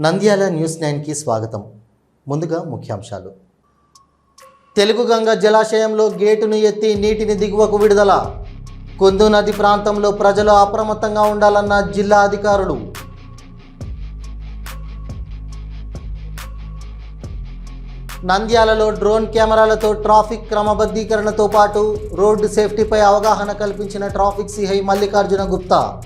Nandyal news నైన్కి స్వాగతం. ముందుగా ముఖ్యాంశాలు. తెలుగు గంగ జలాశయంలో గేటును ఎత్తి నీటిని దిగువకు విడుదల. కుందు నది ప్రాంతంలో ప్రజలు అప్రమత్తంగా ఉండాలన్న జిల్లా అధికారులు. నంద్యాలలో డ్రోన్ కెమెరాలతో ట్రాఫిక్ క్రమబద్ధీకరణతో పాటు రోడ్డు సేఫ్టీపై అవగాహన కల్పించిన ట్రాఫిక్ సిఐ మల్లికార్జున గుప్తా.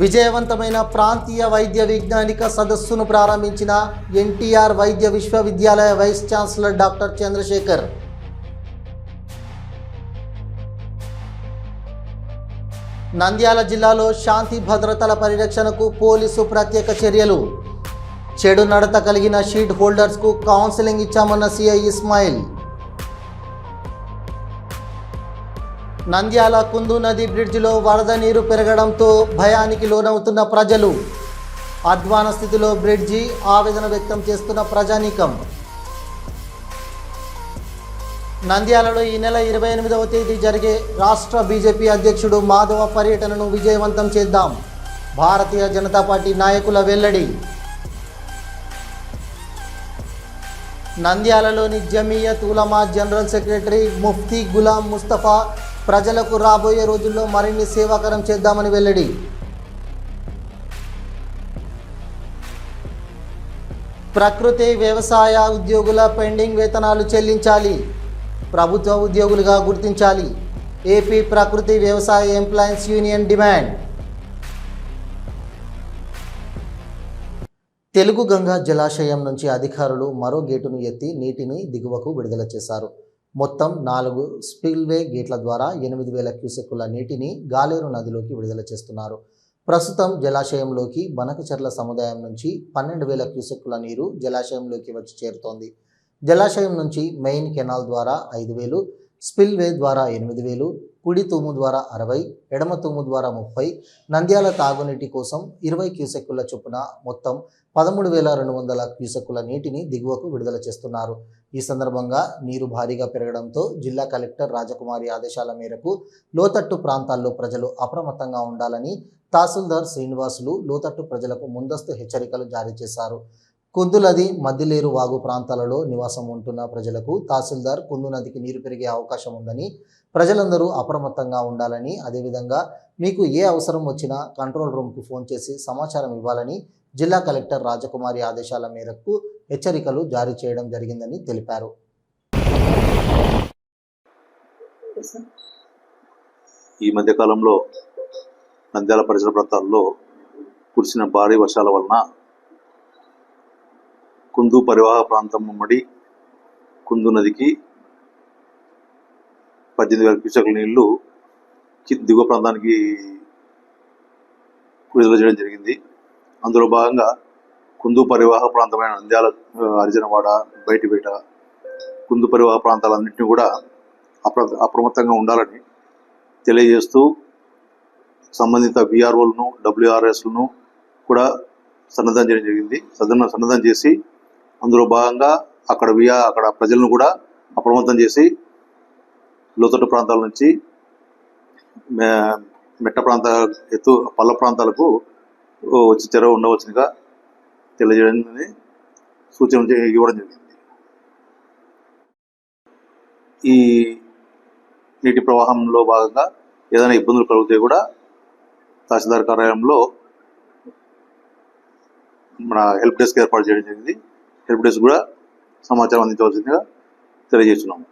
విజయవంతమైన ప్రాంతీయ వైద్య వైజ్ఞానిక సదస్సును ప్రారంభించిన ఎన్టీఆర్ వైద్య విశ్వవిద్యాలయ vice chancellor doctor Chandrashekar. Nandyala జిల్లాలో శాంతి భద్రతల పరిరక్షణకు పోలీసు ప్రత్యేక చర్యలు. చెడు నడత కలిగిన షీట్ హోల్డర్స్కు కౌన్సిలింగ్ ఇచ్చామన్న సిఐ ఇస్మాయిల్. నంద్యాల కుందు నది బ్రిడ్జిలో వరద నీరు పెరగడంతో భయానికి లోనవుతున్న ప్రజలు. అధ్వాన స్థితిలో బ్రిడ్జి ఆవేదన వ్యక్తం చేస్తున్న ప్రజానీకం. నంద్యాలలో ఈ నెల ఇరవై ఎనిమిదవ తేదీ జరిగే రాష్ట్ర బీజేపీ అధ్యక్షుడు మాధవ పర్యటనను విజయవంతం చేద్దాం. భారతీయ జనతా పార్టీ నాయకుల వెల్లడి. నంద్యాలలోని జమీయత్ ఉలమా జనరల్ సెక్రటరీ ముఫ్తీ గులాం ముస్తఫా ప్రజలకు రాబోయే రోజుల్లో మరిన్ని సేవాకరం చేద్దామని వెల్లడి. ప్రకృతి వ్యవసాయ ఉద్యోగుల పెండింగ్ వేతనాలు చెల్లించాలి. ప్రభుత్వ ఉద్యోగులుగా గుర్తించాలి. ఏపీ ప్రకృతి వ్యవసాయ employees union demand. Telugu Ganga జలాశయం నుంచి అధికారులు మరో గేటును ఎత్తి నీటిని దిగువకు విడుదల చేశారు. మొత్తం నాలుగు స్పిల్వే గేట్ల ద్వారా ఎనిమిది వేల క్యూసెక్కుల నీటిని గాలేరు నదిలోకి విడుదల చేస్తున్నారు. ప్రస్తుతం జలాశయంలోకి బనకచెర్ల సముదాయం నుంచి పన్నెండు వేల క్యూసెక్కుల నీరు జలాశయంలోకి వచ్చి చేరుతోంది. జలాశయం నుంచి మెయిన్ కెనాల్ ద్వారా ఐదు వేలు స్పిల్వే ద్వారా ఎనిమిది వేలు కుడి తూము ద్వారా అరవై ఎడమ తూము ద్వారా ముప్పై నంద్యాల తాగునీటి కోసం ఇరవై క్యూసెక్కుల చొప్పున మొత్తం పదమూడు వేల రెండు వందల క్యూసెక్కుల నీటిని దిగువకు విడుదల చేస్తున్నారు. ఈ సందర్భంగా నీరు భారీగా పెరగడంతో జిల్లా కలెక్టర్ రాజకుమారి ఆదేశాల మేరకు లోతట్టు ప్రాంతాల్లో ప్రజలు అప్రమత్తంగా ఉండాలని తహసీల్దార్ శ్రీనివాసులు లోతట్టు ప్రజలకు ముందస్తు హెచ్చరికలు జారీ చేశారు. కుందులది మద్దిలేరు వాగు ప్రాంతాలలో నివాసం ఉంటున్న ప్రజలకు తహసీల్దార్ కుందు నదికి నీరు పెరిగే అవకాశం ఉందని ప్రజలందరూ అప్రమత్తంగా ఉండాలని అదేవిధంగా మీకు ఏ అవసరం వచ్చినా కంట్రోల్ రూమ్కు ఫోన్ చేసి సమాచారం ఇవ్వాలని జిల్లా కలెక్టర్ రాజకుమారి ఆదేశాల మేరకు హెచ్చరికలు జారీ చేయడం జరిగిందని తెలిపారు. ఈ మధ్యకాలంలో నంద్యాల పరిసర ప్రాంతాల్లో కురిసిన భారీ వర్షాల వలన కుందు పరివాహ ప్రాంతం ఉమ్మడి కుందు నదికి పద్దెనిమిది వేల క్యూసెక్ల నీళ్ళు దిగువ ప్రాంతానికి విడుదల చేయడం జరిగింది. అందులో భాగంగా కుందు పరివాహ ప్రాంతమైన నంద్యాల హరిజనవాడ బయటిపేట కుందు పరివాహ ప్రాంతాలన్నింటినీ కూడా అప్ర అప్రమత్తంగా ఉండాలని తెలియజేస్తూ సంబంధిత విఆర్ఓలను డబ్ల్యూఆర్ఎస్లను కూడా సన్నద్ధం చేయడం జరిగింది. సదన సన్నద్ధం చేసి అందులో భాగంగా అక్కడ విఆ అక్కడ ప్రజలను కూడా అప్రమత్తం చేసి లోతట్టు ప్రాంతాల నుంచి మెట్ట ప్రాంత ఎత్తు పల్ల ప్రాంతాలకు వచ్చి చెరవ ఉండవచ్చుగా తెలియజేయడం సూచన ఇవ్వడం జరిగింది. ఈ నీటి ప్రవాహంలో భాగంగా ఏదైనా ఇబ్బందులు కలిగితే కూడా తహసీల్దార్ కార్యాలయంలో మన హెల్ప్ డెస్క్ ఏర్పాటు చేయడం జరిగింది. హెల్ప్ డెస్క్ కూడా సమాచారం అందించవలసిందిగా తెలియజేస్తున్నాము.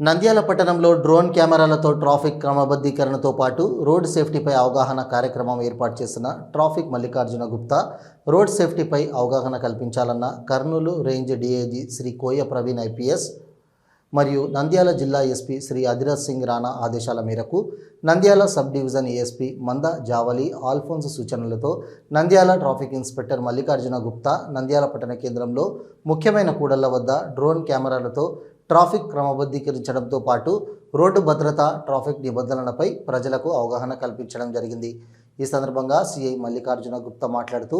నంద్యాల పట్టణంలో డ్రోన్ కెమెరాలతో ట్రాఫిక్ క్రమబద్ధీకరణతో పాటు రోడ్ సేఫ్టీపై అవగాహన కార్యక్రమం ఏర్పాటు చేసిన ట్రాఫిక్ మల్లికార్జున గుప్తా రోడ్ సేఫ్టీపై అవగాహన కల్పించాలన్న Kurnool range DIG Shri Koya Praveen IPS మరియు నంద్యాల జిల్లా ఎస్పీ శ్రీ అధిరాజ్ సింగ్ రాణా ఆదేశాల మేరకు నంద్యాల సబ్ డివిజన్ ఏఎస్పీ మంద జావలి ఆల్ఫోన్స్ సూచనలతో నంద్యాల ట్రాఫిక్ ఇన్స్పెక్టర్ మల్లికార్జున గుప్తా నంద్యాల పట్టణ కేంద్రంలో ముఖ్యమైన కూడళ్ళ వద్ద డ్రోన్ కెమెరాలతో ట్రాఫిక్ క్రమబద్ధీకరించడంతో పాటు రోడ్డు భద్రత ట్రాఫిక్ నిబంధనలపై ప్రజలకు అవగాహన కల్పించడం జరిగింది. ఈ సందర్భంగా సిఐ మల్లికార్జున గుప్తా మాట్లాడుతూ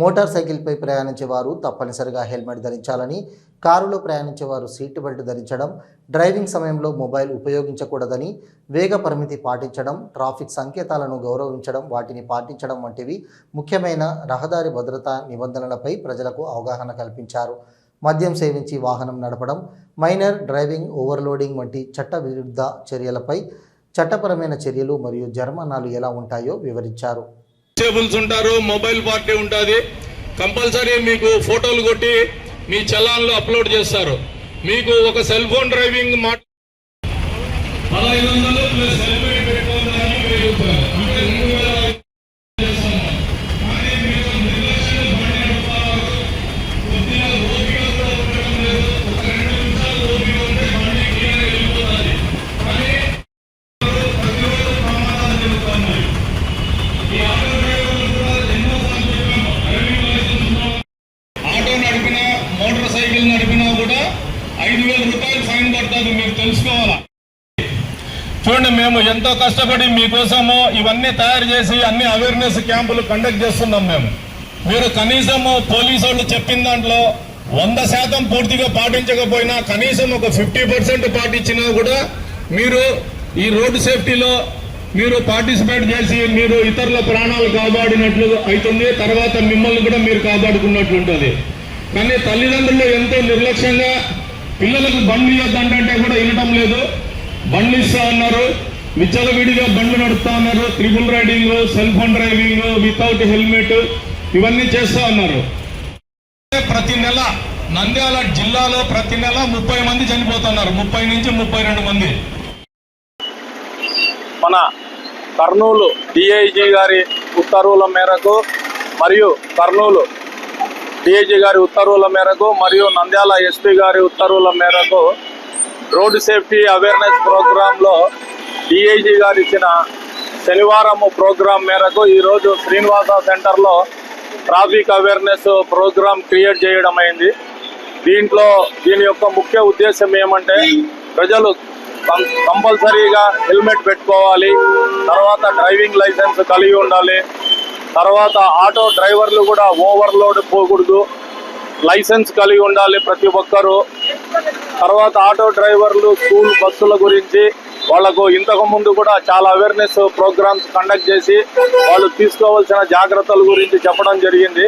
మోటార్ సైకిల్పై ప్రయాణించే వారు తప్పనిసరిగా హెల్మెట్ ధరించాలని కారులో ప్రయాణించే వారు సీట్ బెల్ట్ ధరించడం డ్రైవింగ్ సమయంలో మొబైల్ ఉపయోగించకూడదని వేగ పరిమితి పాటించడం ట్రాఫిక్ సంకేతాలను గౌరవించడం వాటిని పాటించడం వంటివి ముఖ్యమైన రహదారి భద్రతా నిబంధనలపై ప్రజలకు అవగాహన కల్పించారు. మద్యం సేవించి వాహనం నడపడం మైనర్ డ్రైవింగ్ ఓవర్లోడింగ్ వంటి చట్ట విరుద్ధ చర్యలపై చట్టపరమైన చర్యలు మరియు జరిమానాలు ఎలా ఉంటాయో వివరించారు. కానిస్టేబుల్స్ ఉంటారు మొబైల్ పార్టీ ఉంటుంది. కంపల్సరీ మీకు ఫోటోలు కొట్టి మీ చలాన్లు అప్లోడ్ చేస్తారు. మీకు ఒక సెల్ ఫోన్ డ్రైవింగ్ మా మేము ఎంతో కష్టపడి మీకోసము ఇవన్నీ తయారు చేసి అన్ని అవేర్నెస్ క్యాంపులు కండక్ట్ చేస్తున్నాం మేము. మీరు కనీసము పోలీసు వాళ్ళు చెప్పిన దాంట్లో వంద శాతం పూర్తిగా పాటించకపోయినా కనీసం ఒక ఫిఫ్టీ పర్సెంట్ పాటించినా కూడా మీరు ఈ రోడ్డు సేఫ్టీలో మీరు పార్టిసిపేట్ చేసి మీరు ఇతరుల ప్రాణాలు కాపాడినట్లు అవుతుంది తర్వాత మిమ్మల్ని కూడా మీరు కాపాడుకున్నట్లు ఉంటుంది. కానీ తల్లిదండ్రులు ఎంతో నిర్లక్ష్యంగా పిల్లలకు బండ్లు ఇవ్వద్దంటే కూడా వినటం లేదు. బండ్లు ఇస్తా ఉన్నారు విచ్చలవిడిగా బండ్లు నడుపుతా ఉన్నారు. Triple riding cell phone driving without helmet ఇవన్నీ చేస్తా ఉన్నారు. ప్రతి నెల నంద్యాల జిల్లాలో ప్రతి నెల ముప్పై మంది చనిపోతున్నారు. ముప్పై నుంచి ముప్పై రెండు మంది. మన కర్నూలు డిఐజీ గారి ఉత్తర్వుల మేరకు మరియు కర్నూలు డిఐజీ గారి ఉత్తర్వుల మేరకు మరియు నంద్యాల ఎస్పీ గారి ఉత్తర్వుల మేరకు రోడ్డు సేఫ్టీ అవేర్నెస్ ప్రోగ్రాంలో డిఐజీ గారు ఇచ్చిన శనివారం ప్రోగ్రాం మేరకు ఈరోజు శ్రీనివాస సెంటర్లో ట్రాఫిక్ అవేర్నెస్ ప్రోగ్రాం క్రియేట్ చేయడం అయింది. దీంట్లో దీని యొక్క ముఖ్య ఉద్దేశం ఏమంటే ప్రజలు కంపల్సరీగా హెల్మెట్ పెట్టుకోవాలి తర్వాత డ్రైవింగ్ లైసెన్స్ కలిగి ఉండాలి తర్వాత ఆటో డ్రైవర్లు కూడా ఓవర్లోడ్ పోకూడదు లైసెన్స్ కలిగి ఉండాలి ప్రతి ఒక్కరూ తర్వాత ఆటో డ్రైవర్లు స్కూల్ బస్సుల గురించి వాళ్ళకు ఇంతకు ముందు కూడా చాలా అవేర్నెస్ ప్రోగ్రామ్స్ కండక్ట్ చేసి వాళ్ళు తీసుకోవాల్సిన జాగ్రత్తల గురించి చెప్పడం జరిగింది.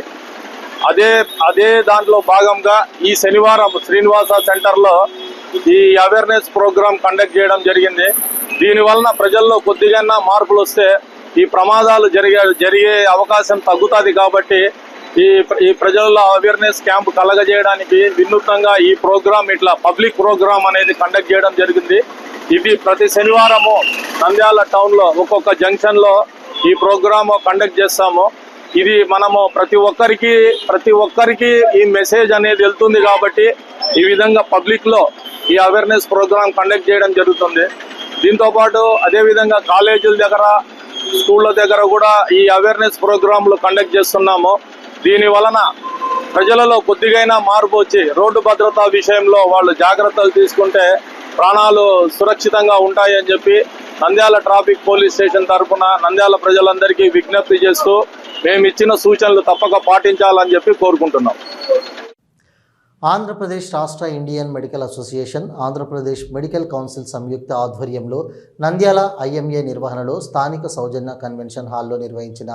అదే అదే దాంట్లో భాగంగా ఈ శనివారం శ్రీనివాస సెంటర్లో ఈ అవేర్నెస్ ప్రోగ్రామ్ కండక్ట్ చేయడం జరిగింది. దీని వలన ప్రజల్లో కొద్దిగా మార్పులు వస్తే ఈ ప్రమాదాలు జరిగే జరిగే అవకాశం తగ్గుతుంది కాబట్టి ఈ ఈ ప్రజల్లో అవేర్నెస్ క్యాంప్ కలగజేయడానికి వినూత్నంగా ఈ ప్రోగ్రామ్ ఇట్లా పబ్లిక్ ప్రోగ్రామ్ అనేది కండక్ట్ చేయడం జరిగింది. ఇది ప్రతి శనివారము నంద్యాల టౌన్లో ఒక్కొక్క జంక్షన్లో ఈ ప్రోగ్రామ్ కండక్ట్ చేస్తాము. ఇది మనము ప్రతి ఒక్కరికి ప్రతి ఒక్కరికి ఈ మెసేజ్ అనేది వెళ్తుంది కాబట్టి ఈ విధంగా పబ్లిక్లో ఈ అవేర్నెస్ ప్రోగ్రామ్ కండక్ట్ చేయడం జరుగుతుంది. దీంతో పాటు కాలేజీల దగ్గర స్కూళ్ళ దగ్గర కూడా ఈ అవేర్నెస్ ప్రోగ్రాంలు కండక్ట్ చేస్తున్నాము. దీని వలన ప్రజలలో కొద్దిగైనా మార్పు వచ్చి రోడ్డు భద్రతా విషయంలో వాళ్ళు జాగ్రత్తలు తీసుకుంటే ప్రాణాలు సురక్షితంగా ఉంటాయని చెప్పి నంద్యాల ట్రాఫిక్ పోలీస్ స్టేషన్ తరఫున నంద్యాల ప్రజలందరికీ విజ్ఞప్తి చేస్తూ మేము ఇచ్చిన సూచనలు తప్పక పాటించాలని చెప్పి కోరుకుంటున్నాం. ఆంధ్రప్రదేశ్ రాష్ట్ర Indian medical association Andhra Pradesh medical council సంయుక్త ఆధ్వర్యంలో నంద్యాల ఐఎంఏ నిర్వహణలో స్థానిక సౌజన్య కన్వెన్షన్ హాల్లో నిర్వహించిన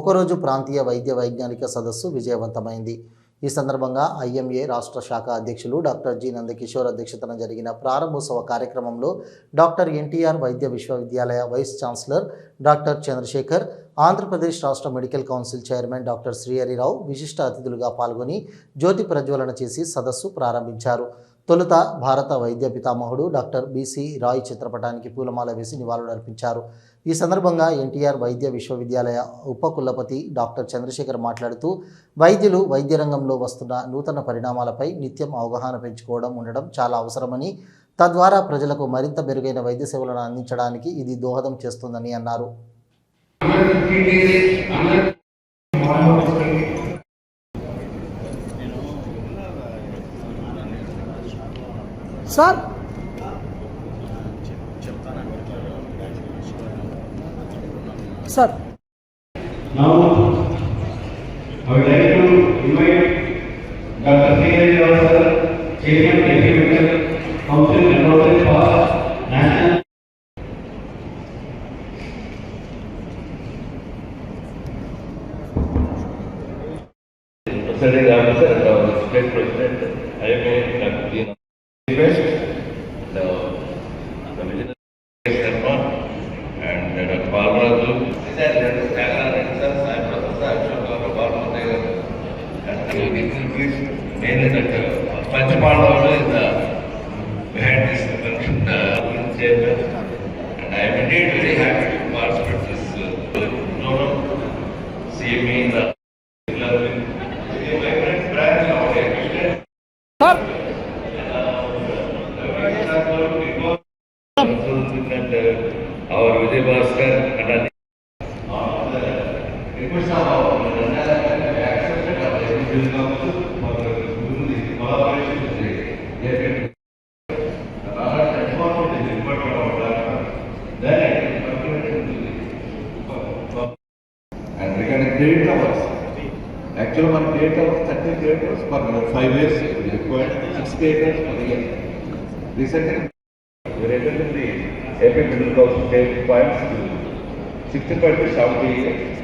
ఒకరోజు ప్రాంతీయ వైద్య వైజ్ఞానిక సదస్సు విజయవంతమైంది. ఈ సందర్భంగా ఐఎంఏ రాష్ట్ర శాఖ అధ్యక్షులు డాక్టర్ జి నందకిషోర్ అధ్యక్షతన జరిగిన ప్రారంభోత్సవ కార్యక్రమంలో డాక్టర్ ఎన్టీఆర్ వైద్య విశ్వవిద్యాలయ vice chancellor doctor Chandrasekhar Andhra Pradesh రాష్ట్ర medical council chairman doctor Srihari Rao విశిష్ట అతిథులుగా పాల్గొని జ్యోతి ప్రజ్వలన చేసి సదస్సు ప్రారంభించారు. తొలుత భారత వైద్య పితామహుడు డాక్టర్ బీసీ రాయ్ చిత్రపటానికి పూలమాల వేసి నివాళులర్పించారు ఈ సందర్భంగా ఎన్టీఆర్ వైద్య విశ్వవిద్యాలయ ఉపకులపతి డాక్టర్ చంద్రశేఖర్ మాట్లాడుతూ వైద్యులు వైద్య రంగంలో వస్తున్న నూతన పరిణామాలపై నిత్యం అవగాహన పెంచుకోవడం ఉండడం చాలా అవసరమని తద్వారా ప్రజలకు మరింత మెరుగైన వైద్య సేవలను అందించడానికి ఇది దోహదం చేస్తుందని అన్నారు. Our state president, I am Dr. West Recently, we are able to create a middle cost of 10 points to 65 to 70 years.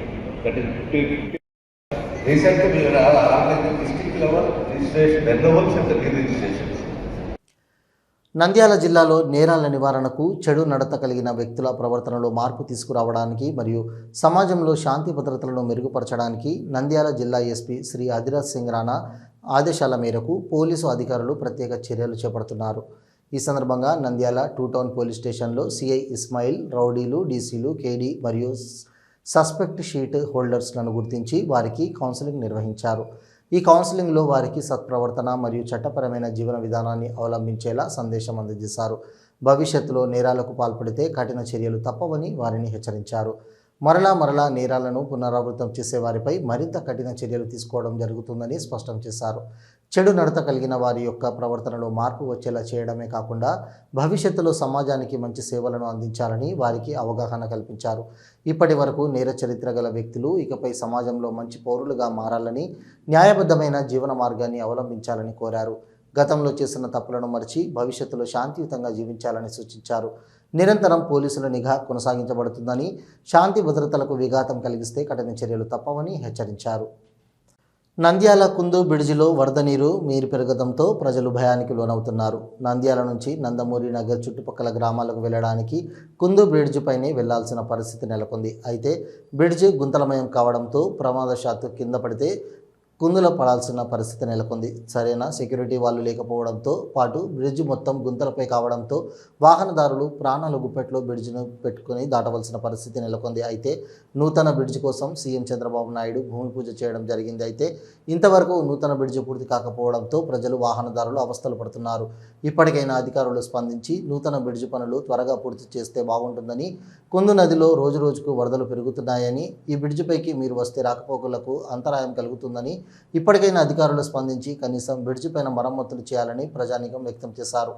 Nandyal జిల్లాలో నేరాల నివారణకు చెడు నడత కలిగిన వ్యక్తుల ప్రవర్తనలో మార్పు తీసుకురావడానికి మరియు సమాజంలో శాంతి భద్రతలను మెరుగుపరచడానికి నంద్యాల జిల్లా ఎస్పీ శ్రీ ఆదిరాజ్ సింగ్ రాణా ఆదేశాల మేరకు పోలీసు అధికారులు ప్రత్యేక చర్యలు చేపడుతున్నారు. ఈ సందర్భంగా నంద్యాల టూ టౌన్ పోలీస్ స్టేషన్లో సిఐ ఇస్మాయిల్ రౌడీలు డీసీలు కేడీ మరియు సస్పెక్ట్ షీట్ హోల్డర్స్లను గుర్తించి వారికి కౌన్సిలింగ్ నిర్వహించారు. ఈ కౌన్సిలింగ్లో వారికి సత్ప్రవర్తన మరియు చట్టపరమైన జీవన విధానాన్ని అవలంబించేలా సందేశం అందజేశారు. భవిష్యత్తులో నేరాలకు పాల్పడితే కఠిన చర్యలు తప్పవని వారిని హెచ్చరించారు. మరలా మరలా నేరాలను పునరావృతం చేసే వారిపై మరింత కఠిన చర్యలు తీసుకోవడం జరుగుతుందని స్పష్టం చేశారు. చెడు నడత కలిగిన వారి యొక్క ప్రవర్తనలో మార్పు వచ్చేలా చేయడమే కాకుండా భవిష్యత్తులో సమాజానికి మంచి సేవలను అందించాలని వారికి అవగాహన కల్పించారు. ఇప్పటి వరకు నేర చరిత్ర గల వ్యక్తులు ఇకపై సమాజంలో మంచి పౌరులుగా మారాలని న్యాయబద్ధమైన జీవన మార్గాన్ని అవలంబించాలని కోరారు. గతంలో చేసిన తప్పులను మరిచి భవిష్యత్తులో శాంతియుతంగా జీవించాలని సూచించారు. నిరంతరం పోలీసుల నిఘా కొనసాగించబడుతుందని శాంతి భద్రతలకు విఘాతం కలిగిస్తే కఠిన చర్యలు తప్పవని హెచ్చరించారు. నంద్యాల కుందు బ్రిడ్జిలో వరద నీరు మీరు పెరగడంతో ప్రజలు భయానికి లోనవుతున్నారు. నంద్యాల నుంచి నందమూరి నగర్ చుట్టుపక్కల గ్రామాలకు వెళ్ళడానికి కుందు బ్రిడ్జిపైనే వెళ్ళాల్సిన పరిస్థితి నెలకొంది. అయితే బ్రిడ్జి గుంతలమయం కావడంతో ప్రమాదశాత్తు కింద పడితే కుందులో పడాల్సిన పరిస్థితి నెలకొంది. సరైన? సెక్యూరిటీ వాళ్ళు లేకపోవడంతో పాటు బ్రిడ్జ్ మొత్తం గుంతలపై కావడంతో వాహనదారులు ప్రాణాలు గుప్పెట్లో బ్రిడ్జ్ను పెట్టుకుని దాటవలసిన పరిస్థితి నెలకొంది. అయితే నూతన బ్రిడ్జ్ కోసం సీఎం చంద్రబాబు నాయుడు భూమి పూజ చేయడం జరిగింది. అయితే ఇంతవరకు నూతన బ్రిడ్జ్ పూర్తి కాకపోవడంతో ప్రజలు వాహనదారులు అవస్థలు పడుతున్నారు. ఇప్పటికైనా అధికారులు స్పందించి నూతన బ్రిడ్జ్ పనులు త్వరగా పూర్తి చేస్తే బాగుంటుందని కుందు నదిలో రోజు రోజుకు వరదలు పెరుగుతున్నాయని ఈ బ్రిడ్జ్ పైకి మీరు వస్తే రాకపోకలకు అంతరాయం కలుగుతుందని ఇప్పటికైనా అధికారులు స్పందించి కనీసం బ్రిడ్జి పైన మరమ్మతులు చేయాలని ప్రజానీకం వ్యక్తం చేశారు.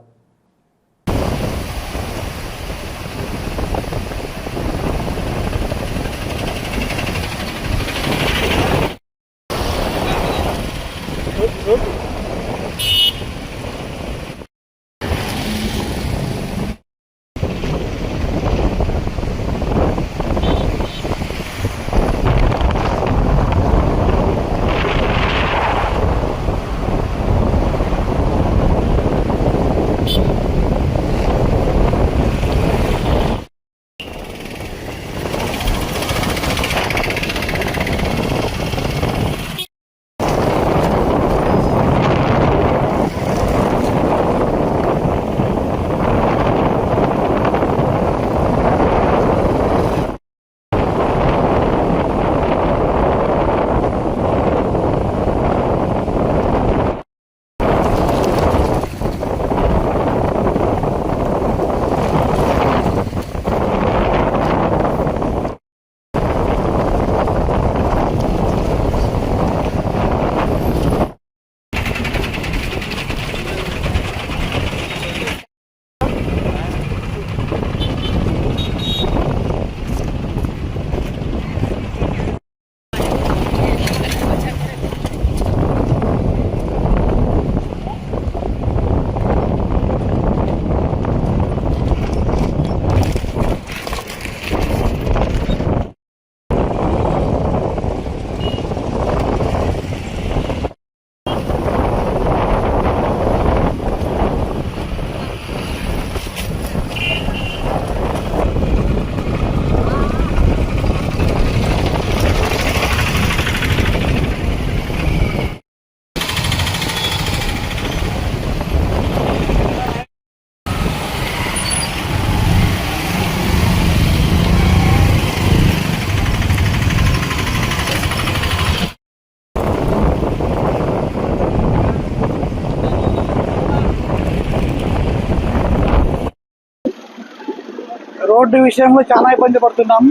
రోడ్డు విషయంలో చాలా ఇబ్బంది పడుతున్నాం.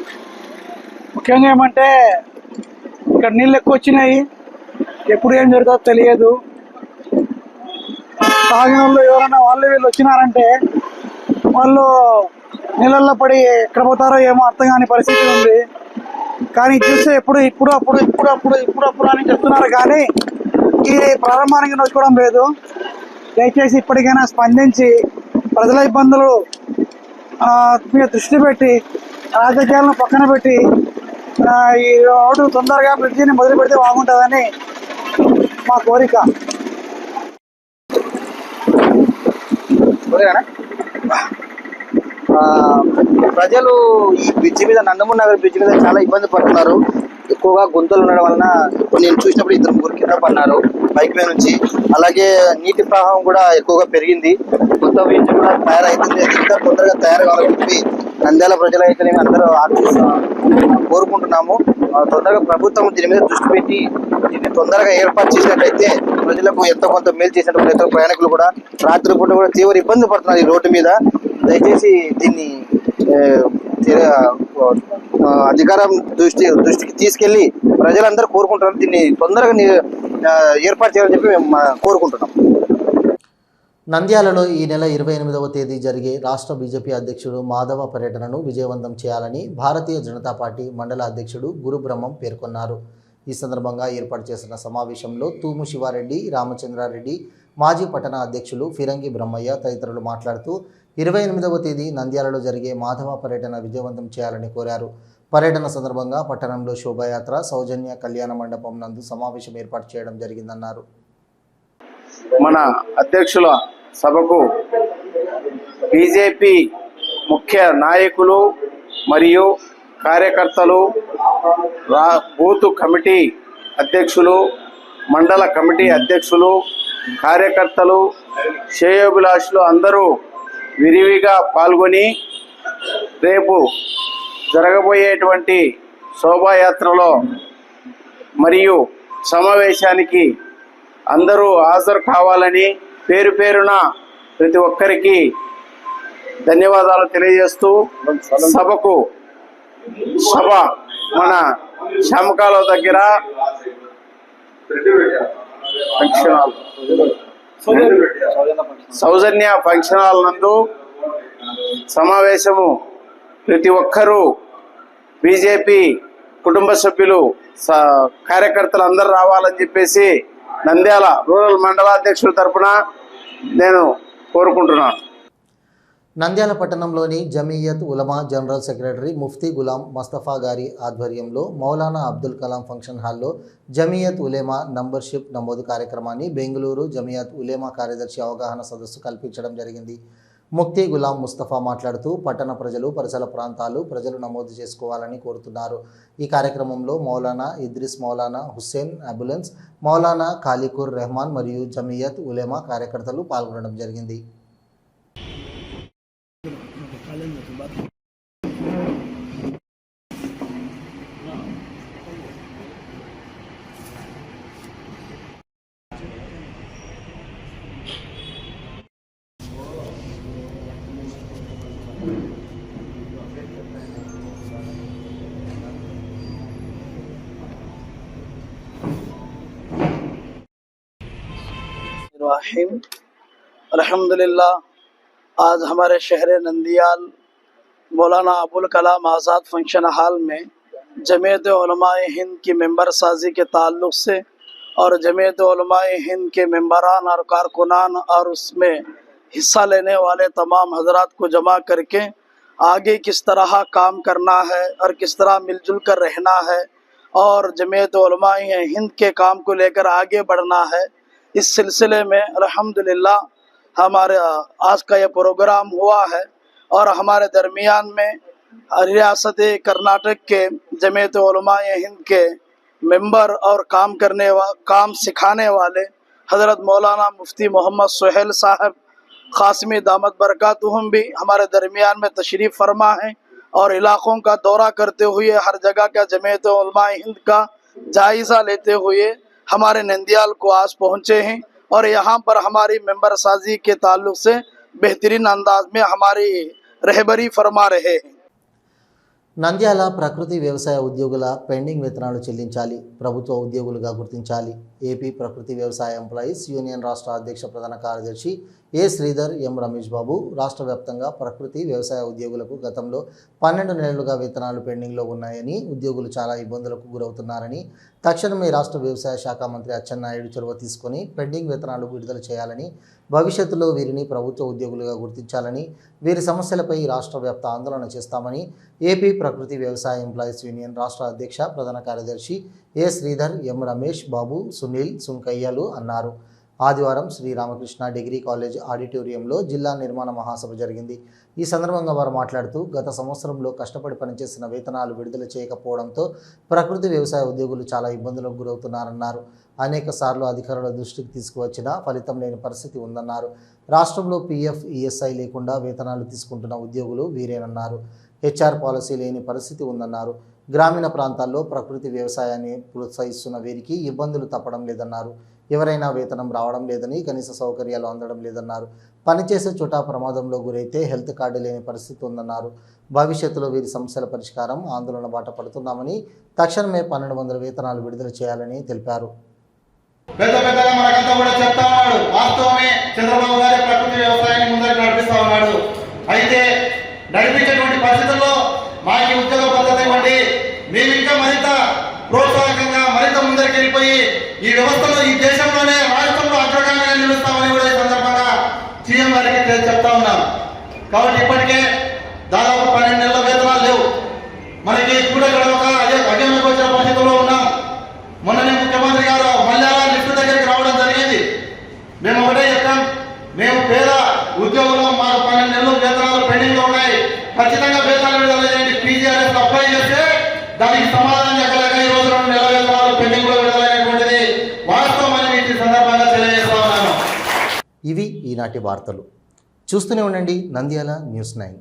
ముఖ్యంగా ఏమంటే ఇక్కడ నీళ్ళు ఎక్కువ వచ్చినాయి. ఎప్పుడు ఏం జరుగుతుందో తెలియదు. తాగిన వాళ్ళు ఎవరైనా వాళ్ళు వీళ్ళు వచ్చినారంటే వాళ్ళు నీళ్ళల్లో పడి ఎక్కడ పోతారో ఏమో అర్థం కాని పరిస్థితి ఉంది. కానీ చూస్తే ఎప్పుడు ఇప్పుడు అప్పుడు ఇప్పుడు అప్పుడు ఇప్పుడు అప్పుడు అని చెప్తున్నారు కానీ ఇది ప్రారంభానికి నొచ్చుకోవడం లేదు. దయచేసి ఇప్పటికైనా స్పందించి ప్రజల ఇబ్బందులు మీద దృష్టి పెట్టి రాజకీయాలను పక్కన పెట్టి ఈ రోడ్డు తొందరగా బ్రిడ్జిని మొదలు పెడితే బాగుంటుందని మా కోరిక. ప్రజలు ఈ బ్రిడ్జి మీద నందమూరి నగర్ బ్రిడ్జి మీద చాలా ఇబ్బంది పడుతున్నారు. ఎక్కువగా గుంతలు ఉండడం వలన ఇప్పుడు నేను చూసినప్పుడు ఇద్దరు ముగ్గురు కింద పడినారు బైక్ మీద నుంచి. అలాగే నీటి ప్రవాహం కూడా ఎక్కువగా పెరిగింది. కొత్త బ్రిడ్జ్ కూడా తయారైతుంది. ఇంకా తొందరగా తయారు కావాలని చెప్పి నంద్యాల ప్రజలైతే అందరూ ఆశిస్తా- కోరుకుంటున్నాము. తొందరగా ప్రభుత్వం దీని మీద దృష్టి పెట్టి దీన్ని తొందరగా ఏర్పాటు చేసినట్లయితే ప్రజలకు ఎంతో కొంత మేలు చేసినట్టు ఎంతో ప్రయాణికులు కూడా రాత్రి పూట కూడా తీవ్ర ఇబ్బంది పడుతున్నారు ఈ రోడ్డు మీద. దయచేసి దీన్ని అధికారం దృష్టి దృష్టికి తీసుకెళ్ళి ప్రజలందరూ కోరుకుంటున్నారు దీన్ని తొందరగా ఏర్పాటు చేయాలని చెప్పి మేము కోరుకుంటున్నాం. నంద్యాలలో ఈ నెల ఇరవై ఎనిమిదవ తేదీ జరిగే రాష్ట్ర బీజేపీ అధ్యక్షుడు మాధవ పర్యటనను విజయవంతం చేయాలని భారతీయ జనతా పార్టీ మండల అధ్యక్షుడు గురుబ్రహ్మం పేర్కొన్నారు. ఈ సందర్భంగా ఏర్పాటు చేసిన సమావేశంలో తూము శివారెడ్డి రామచంద్రారెడ్డి మాజీ పట్టణ అధ్యక్షులు ఫిరంగి బ్రహ్మయ్య తదితరులు మాట్లాడుతూ ఇరవై ఎనిమిదవ తేదీ నంద్యాలలో జరిగే మాధవ పర్యటన విజయవంతం చేయాలని కోరారు. పర్యటన సందర్భంగా పట్టణంలో శోభాయాత్ర సౌజన్య కళ్యాణ మండపం నందు సమావేశం ఏర్పాటు చేయడం జరిగిందన్నారు. మన అధ్యక్షుల సభకు బీజేపీ ముఖ్య నాయకులు మరియు కార్యకర్తలు రా బూత్ కమిటీ అధ్యక్షులు మండల కమిటీ అధ్యక్షులు కార్యకర్తలు శ్రేయోభిలాషులు అందరూ విరివిగా పాల్గొని రేపు జరగబోయేటువంటి శోభాయాత్రలో మరియు సమావేశానికి అందరూ హాజరు కావాలని పేరు పేరున ప్రతి ఒక్కరికి ధన్యవాదాలు తెలియజేస్తూ సభకు సభ మన శ్యామకాల దగ్గర ఫంక్షన్ సౌజన్య ఫంక్షన్ హాల్ నందు సమావేశము ప్రతి ఒక్కరూ బీజేపీ కుటుంబ సభ్యులు స- కార్యకర్తలు అందరూ రావాలని చెప్పేసి నంద్యాల రూరల్ మండలాధ్యక్షుల తరఫున నేను కోరుకుంటున్నాను నంద్యాల పట్టణంలోని జమీయత్ ఉలమా జనరల్ సెక్రటరీ ముఫ్తీ గులాం మస్తఫా గారి ఆధ్వర్యంలో మౌలానా అబ్దుల్ కలాం ఫంక్షన్ హాల్లో జమీయత్ ఉలేమా నంబర్షిప్ నమోదు కార్యక్రమాన్ని బెంగళూరు జమీయత్ ఉలేమా కార్యదర్శి అవగాహన సదస్సు కల్పించడం జరిగింది. ముక్తి గులాం ముస్తఫా మాట్లాడుతూ పట్టణ ప్రజలు పరిసర ప్రాంతాలు ప్రజలు నమోదు చేసుకోవాలని కోరుతున్నారు. ఈ కార్యక్రమంలో మౌలానా ఇద్రిస్ మౌలానా హుస్సేన్ అంబులెన్స్ మౌలానా ఖాలికూర్ రెహమాన్ మరియు జమీయత్ ఉలేమా కార్యకర్తలు పాల్గొనడం జరిగింది. الرحیم. الحمد للہ آج ہمارے شہر نندیال مولانا ابوالکلام آزاد فنکشن ہال میں جمعیت علماء ہند کی ممبر سازی کے تعلق سے اور جمعیت علماء ہند کے ممبران اور کارکنان اور اس میں حصہ لینے والے تمام حضرات کو جمع کر کے آگے کس طرح کام کرنا ہے اور کس طرح مل جل کر رہنا ہے اور جمعیت علماء ہند کے کام کو لے کر آگے بڑھنا ہے، اس سلسلے میں الحمدللہ ہمارے، آج کا یہ پروگرام ہوا ہے اور ہمارے درمیان میں ریاست کرناٹک کے جمعیت علماء ہند کے ممبر اور کام کرنے کام سکھانے والے حضرت مولانا مفتی محمد سہیل صاحب قاسم دامت برکاتہم بھی ہمارے درمیان میں تشریف فرما ہیں اور علاقوں کا دورہ کرتے ہوئے ہر جگہ کا جمعیت علماء ہند کا جائزہ لیتے ہوئے ہمارے نندیال کو آج پہنچے ہیں اور یہاں پر ہماری ممبر سازی کے تعلق سے بہترین انداز میں ہماری رہبری فرما رہے ہیں۔ నంద్యాల ప్రకృతి వ్యవసాయ ఉద్యోగుల పెండింగ్ వేతనాలు చెల్లించాలి ప్రభుత్వ ఉద్యోగులుగా గుర్తించాలి ఏపీ ప్రకృతి వ్యవసాయ ఎంప్లాయీస్ యూనియన్ రాష్ట్ర అధ్యక్ష ప్రధాన కార్యదర్శి ఏ శ్రీధర్ ఎం రమేష్ బాబు రాష్ట్ర వ్యాప్తంగా ప్రకృతి వ్యవసాయ ఉద్యోగులకు గతంలో పన్నెండు నెలలుగా వేతనాలు పెండింగ్లో ఉన్నాయని ఉద్యోగులు చాలా ఇబ్బందులకు గురవుతున్నారని తక్షణమే రాష్ట్ర వ్యవసాయ శాఖ మంత్రి అచ్చెన్నాయుడు చొరవ తీసుకొని పెండింగ్ వేతనాలు విడుదల చేయాలని భవిష్యత్తులో వీరిని ప్రభుత్వ ఉద్యోగులుగా గుర్తించాలని వీరి సమస్యలపై రాష్ట్ర వ్యాప్త ఆందోళన చేస్తామని ఏపీ ప్రకృతి వ్యవసాయ ఎంప్లాయీస్ యూనియన్ రాష్ట్ర అధ్యక్ష ప్రధాన కార్యదర్శి ఏ శ్రీధర్ ఎం రమేష్ బాబు సునీల్ సుంకయ్యలు అన్నారు. ఆదివారం శ్రీరామకృష్ణ డిగ్రీ కాలేజ్ ఆడిటోరియంలో జిల్లా నిర్మాణ మహాసభ జరిగింది. ఈ సందర్భంగా వారు మాట్లాడుతూ గత సంవత్సరంలో కష్టపడి పనిచేసిన వేతనాలు విడుదల చేయకపోవడంతో ప్రకృతి వ్యవసాయ ఉద్యోగులు చాలా ఇబ్బందులకు గురవుతున్నారన్నారు. అనేక సార్లు అధికారుల దృష్టికి తీసుకువచ్చినా ఫలితం లేని పరిస్థితి ఉందన్నారు. రాష్ట్రంలో పీఎఫ్ ఈఎస్ఐ లేకుండా వేతనాలు తీసుకుంటున్న ఉద్యోగులు వీరేనన్నారు. హెచ్ఆర్ పాలసీ లేని పరిస్థితి ఉందన్నారు. గ్రామీణ ప్రాంతాల్లో ప్రకృతి వ్యవసాయాన్ని ప్రోత్సహిస్తున్న వీరికి ఇబ్బందులు తప్పడం లేదన్నారు. ఎవరైనా వేతనం రావడం లేదని కనీస సౌకర్యాలు అందడం లేదన్నారు. పనిచేసే చోట ప్రమాదంలో గురైతే హెల్త్ కార్డు లేని పరిస్థితి ఉందన్నారు. భవిష్యత్తులో వీరి సమస్యల పరిష్కారం ఆందోళన బాట పడుతున్నామని తక్షణమే పన్నెండు వందల వేతనాలు విడుదల చేయాలని తెలిపారు. పెద్ద పెద్దగా మనకంతా కూడా చెప్తా ఉన్నాడు వాస్తవమే చంద్రబాబు గారి ప్రకృతి వ్యవసాయాన్ని ముందరికి నడిపిస్తా ఉన్నాడు. అయితే నడిపించేటువంటి పరిస్థితుల్లో మాకు ఉద్యోగ పద్ధతి ఇవ్వండి మేము ఇంకా మరింత ప్రోత్సాహకంగా మరింత ముందరికి వెళ్ళిపోయి ఈ వ్యవస్థలో ఈ దేశంలోనే రాష్ట్రంలో అగ్రగామిగా నిలుస్తామని కూడా ఈ సందర్భంగా సీఎం గారికి చెప్తా ఉన్నాం కాబట్టి ఇప్పటికే దాదాపు పన్నెండు నెలల వేతనాలు లేవు. మనకి ఇప్పుడు ఇక్కడ ఒక అజీర్ణకు వచ్చిన పరిస్థితుల్లో ఉన్నాం. మొన్ననే ముఖ్యమంత్రి గారు మల్లాల లిఫ్ట్ దగ్గరికి రావడం జరిగింది. మేము ఒకటే చెప్పాం. మేము పేద ఉద్యోగంలో మాకు పన్నెండు నెలలు వేతనాలు పెండింగ్ ఉన్నాయి. ఖచ్చితంగా వేతనాలు విడుదల చేయండి పీజీఆర్ఎస్ అప్లై చేస్తే దానికి సమాధానం చెప్పలేక ఈ రోజు రెండు నెలల వేతనాలు పెండింగ్లో విడుదలైనటువంటిది వాస్తవం అని మీకు ఈ సందర్భంగా తెలియజేస్తా ఉన్నాను ఇవి ఈనాటి వార్తలు. చూస్తూనే ఉండండి నంద్యాల న్యూస్ నైన్.